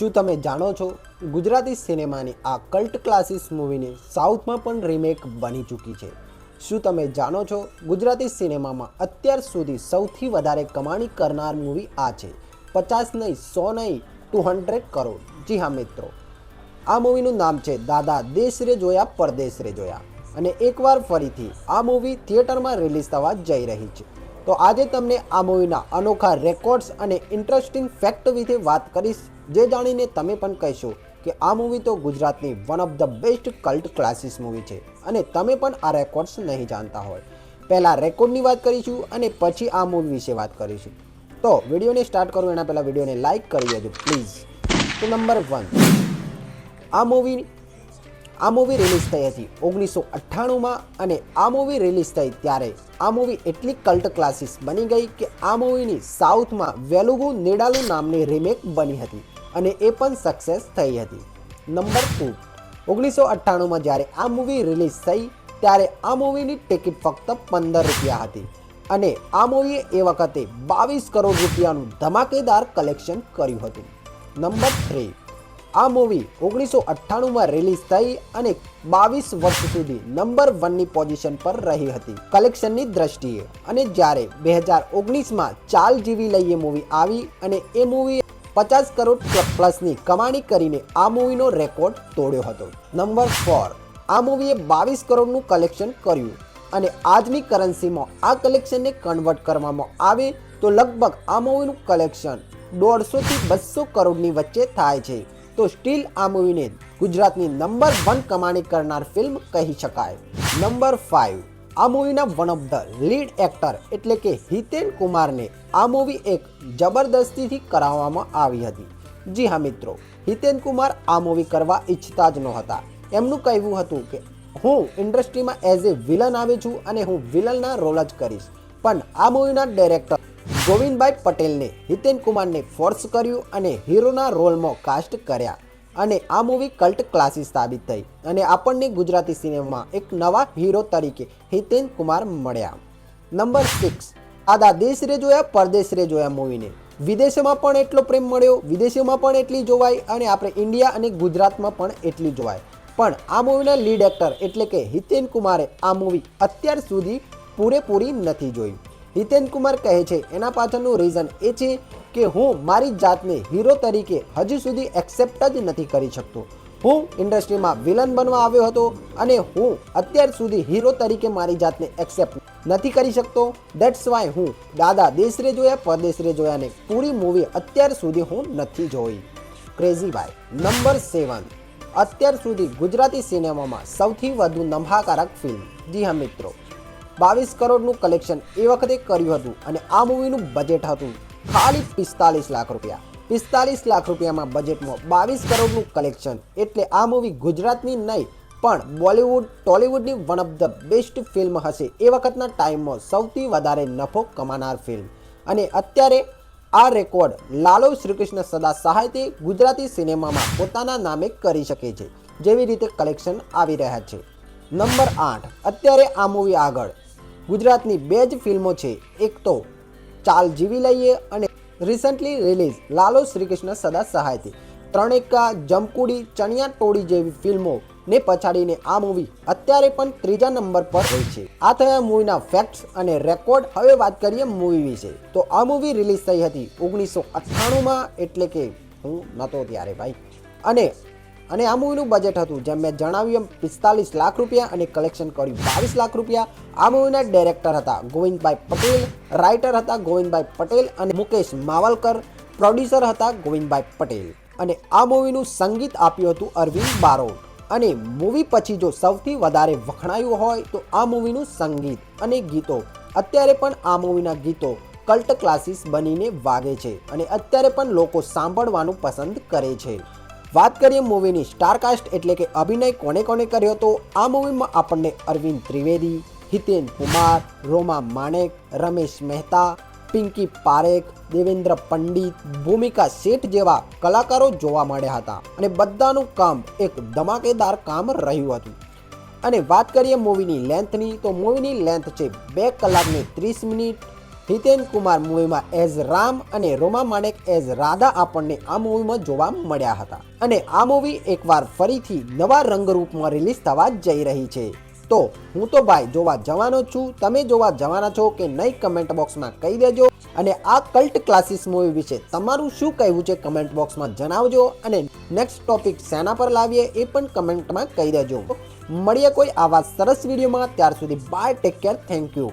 શું તમે જાણો છો? ગુજરાતી સિનેમાની આ કલ્ટ ક્લાસિસ મૂવીને સાઉથમાં પણ રીમેક બની ચૂકી છે. શું તમે જાણો છો? ગુજરાતી સિનેમામાં અત્યાર સુધી સૌથી વધારે કમાણી કરનાર મૂવી આ છે. પચાસ નહીં, સો નહીં ટુ હંડ્રેડ કરોડ. જી હા, મિત્રો. આ મૂવીનું નામ છે દાદા દેશ રે જોયા, પરદેશ રે જોયા. અને એકવાર ફરીથી આ મૂવી થિયેટરમાં રિલીઝ થવા જઈ રહી છે. તો આજે તમને આ મૂવીના અનોખા રેકોર્ડ્સ અને ઇન્ટરેસ્ટિંગ ફેક્ટ વિશે વાત કરીશ. જે જાણીને તમે પણ કહેશો કે આ મૂવી તો ગુજરાતની one of the best cult classics movie છે અને તમે પણ આ રેકોર્ડ્સ નહીં જાણતા હોય. પહેલાં રેકોર્ડની વાત કરીશું અને પછી આ મૂવી વિશે વાત કરીશું. તો વિડીયોને સ્ટાર્ટ કરું, એના પહેલાં વિડીયોને લાઇક કરી દેજો પ્લીઝ તો નંબર વન આ મૂવી આ મૂવી રિલીઝ થઈ હતી ઓગણીસો અઠ્ઠાણુંમાં અને આ મૂવી રિલીઝ થઈ ત્યારે આ મૂવી એટલી કલ્ટ ક્લાસિસ બની ગઈ કે આ મૂવીની સાઉથમાં વેલુગુ નેડાલુ નામની રીમેક બની હતી. અને એ પણ સક્સેસ થઈ હતી. નંબર ટુ ઓગણીસો અઠ્ઠાણુંમાં જ્યારે આ મૂવી રિલીઝ થઈ, ત્યારે આ મૂવીની ટિકિટ ફક્ત પંદર રૂપિયા હતી. અને આ મૂવીએ એ વખતે બાવીસ કરોડ રૂપિયાનું ધમાકેદાર કલેક્શન કર્યું હતું. નંબર થ્રી આ મૂવી ઓગણીસો અઠ્ઠાણુંમાં રિલીઝ થઈ અને બાવીસ વર્ષ સુધી નંબર વનની પોઝિશન પર રહી હતી. કલેક્શનની દ્રષ્ટિએ. અને જ્યારે બે હજાર ઓગણીસમાં ચાલ જીવી લઈએ મૂવી આવી અને એ મૂવી પચાસ કરોડ પ્લસની કમાણી કરીને આ મૂવીનો રેકોર્ડ તોડ્યો હતો. નંબર ફોર આ મૂવીએ બાવીસ કરોડનું કલેક્શન કર્યું અને આજની કરન્સીમાં આ કલેક્શનને કન્વર્ટ કરવામાં આવે તો લગભગ આ મૂવીનું કલેક્શન દોઢસોથી બસો કરોડની વચ્ચે થાય છે. તો સ્ટીલ આ મૂવીને ગુજરાતની નંબર વન કમાણી કરનાર ફિલ્મ કહી શકાય. નંબર ફાઇવ આ મૂવીના one of the lead actor એટલે કે હિતેન કુમારને આ મૂવી એક જબરદસ્તીથી કરાવવામાં આવી હતી. જી હા મિત્રો, હિતેન કુમાર આ મૂવી કરવા ઈચ્છતા જ નહોતા. એમનું કહેવું હતું કે, હું ઇન્ડસ્ટ્રીમાં એઝ એ વિલન આવી છું અને હું વિલનના રોલ જ કરીશ. પણ આ મૂવીના ડાયરેક્ટર ગોવિંદભાઈ પટેલને હિતેન કુમારને ફોર્સ કર્યું અને હીરોના રોલમાં કાસ્ટ કર્યા. અને આ મૂવી કલ્ટ ક્લાસીસ સાબિત થઈ અને આપણને ગુજરાતી સિનેમામાં એક નવા હીરો તરીકે હિતેન કુમાર મળ્યા. નંબર સિક્સ આદા દેશ રે જોયા, પરદેશ રે જોયા મૂવીને વિદેશમાં પણ એટલો પ્રેમ મળ્યો, વિદેશોમાં પણ એટલી જોવાય અને આપણે ઇન્ડિયા અને ગુજરાતમાં પણ એટલી જોવાય પણ આ મૂવીના લીડ એક્ટર એટલે કે હિતેન કુમારે આ મૂવી અત્યાર સુધી પૂરેપૂરી નથી જોઈ. હિતેન કુમાર કહે છે, એના પાછળનું રીઝન એ છે કે હું મારી જાતને હીરો તરીકે હજુ સુધી એક્સેપ્ટ જ નથી કરી શકતો. હું ઇન્ડસ્ટ્રીમાં વિલન બનવા આવ્યો હતો અને હું અત્યાર સુધી હીરો તરીકે મારી જાતને એક્સેપ્ટ નથી કરી શકતો. દેટ્સ વાય હું દાદા દેશરે જોયા, પરદેશરે જોયા જોયાને પૂરી મૂવી અત્યાર સુધી હું નથી જોઈ. ક્રેઝી ભાઈ નંબર સેવન અત્યાર સુધી ગુજરાતી સિનેમામાં સૌથી વધુ નફાકારક ફિલ્મ જી હા મિત્રો. બાવીસ કરોડનું કલેક્શન એ વખતે કર્યું હતું અને આ મૂવીનું બજેટ હતું. ખાલી પિસ્તાલીસ લાખ રૂપિયા. પિસ્તાલીસ લાખ રૂપિયામાં બજેટમાં બાવીસ કરોડનું કલેક્શન એટલે આ મૂવી ગુજરાતની નહીં, પણ Bollywood, ટોલિવૂડની one of the best film હશે. એ વખતના ટાઈમમાં સૌથી વધારે નફો કમાનાર ફિલ્મ અને અત્યારે આ રેકોર્ડ લાલો શ્રીકૃષ્ણ સદા સહાયથી ગુજરાતી સિનેમામાં પોતાના નામે કરી શકે છે. જેવી રીતે કલેક્શન આવી રહ્યા છે. નંબર આઠ, અત્યારે આ મૂવી આગળ. ગુજરાતની બે જ ફિલ્મો છે. એક તો ચાલ જીવી લઈએ અને રિસન્ટલી રિલીઝ લાલો શ્રીકૃષ્ણ સદા સહાયથી. ત્રણેકા, જમકુડી ચણિયા ટોળી જેવી ફિલ્મો ને પછાડીને આ મૂવી અત્યારે પણ ત્રીજા નંબર પર હોય છે. આ થયા મૂવીના ફેક્ટ્સ અને રેકોર્ડ હવે વાત કરીએ મૂવી વિશે. તો આ મૂવી રિલીઝ થઈ હતી ઓગણીસો અઠ્ઠાણુંમાં, એટલે કે હું નહોતો ત્યારે ભાઈ. અને અને આ મૂવીનું બજેટ હતું, જેમ મેં જણાવ્યું એમ, પિસ્તાલીસ લાખ રૂપિયા અને કલેક્શન કર્યું. બાવીસ લાખ રૂપિયા. આ મૂવીના ડાયરેક્ટર હતા, ગોવિંદભાઈ પટેલ. રાઇટર હતા ગોવિંદભાઈ પટેલ અને મુકેશ માવલકર. પ્રોડ્યુસર હતા ગોવિંદભાઈ પટેલ. અને આ મૂવીનું સંગીત આપ્યું હતું અરવિંદ બારોટ. અને મૂવી પછી જો સૌથી વધારે વખણાયું હોય, તો આ મૂવીનું સંગીત અને ગીતો. અત્યારે પણ આ મૂવીના ગીતો કલ્ટ ક્લાસીસ બનીને વાગે છે અને અત્યારે પણ લોકો સાંભળવાનું પસંદ કરે છે. વાત કરીએ મૂવીની સ્ટારકાસ્ટ એટલે કે અભિનય કોને કોને કર્યો તો આ મૂવીમાં આપણને અરવિંદ ત્રિવેદી, હિતેન કુમાર, રોમા માણેક, રમેશ મહેતા, પિંકી પારેખ, દેવેન્દ્ર પંડિત, ભૂમિકા શેઠ જેવા કલાકારો જોવા મળ્યા હતા. અને બધાનું કામ એક ધમાકેદાર કામ રહ્યું હતું. અને વાત કરીએ મૂવીની લેન્થની તો મૂવીની લેન્થ છે બે કલાકને ત્રીસ મિનિટ હિતેન કુમાર મૂવીમાં એઝ રામ અને રોમા માણેક એઝ રાધા આપણને આ મૂવીમાં જોવા મળ્યા હતા. અને આ મૂવી એકવાર ફરીથી નવા રંગરૂપમાં રિલીઝ થવા જઈ રહી છે. તો હું તો ભાઈ જોવા જવાનો છું, તમે જોવા જવાના છો કે નહીં કમેન્ટ બોક્સમાં કહી દેજો. અને આ કલ્ટ ક્લાસીસ મૂવી વિશે તમારું શું કહેવું છે કમેન્ટ બોક્સમાં જણાવજો. અને નેક્સ્ટ ટોપિક શેના પર લાવીએ એ પણ કમેન્ટમાં કહી દેજો. મળીએ કોઈ આવા સરસ વિડીયોમાં, ત્યાર સુધી bye take care thank you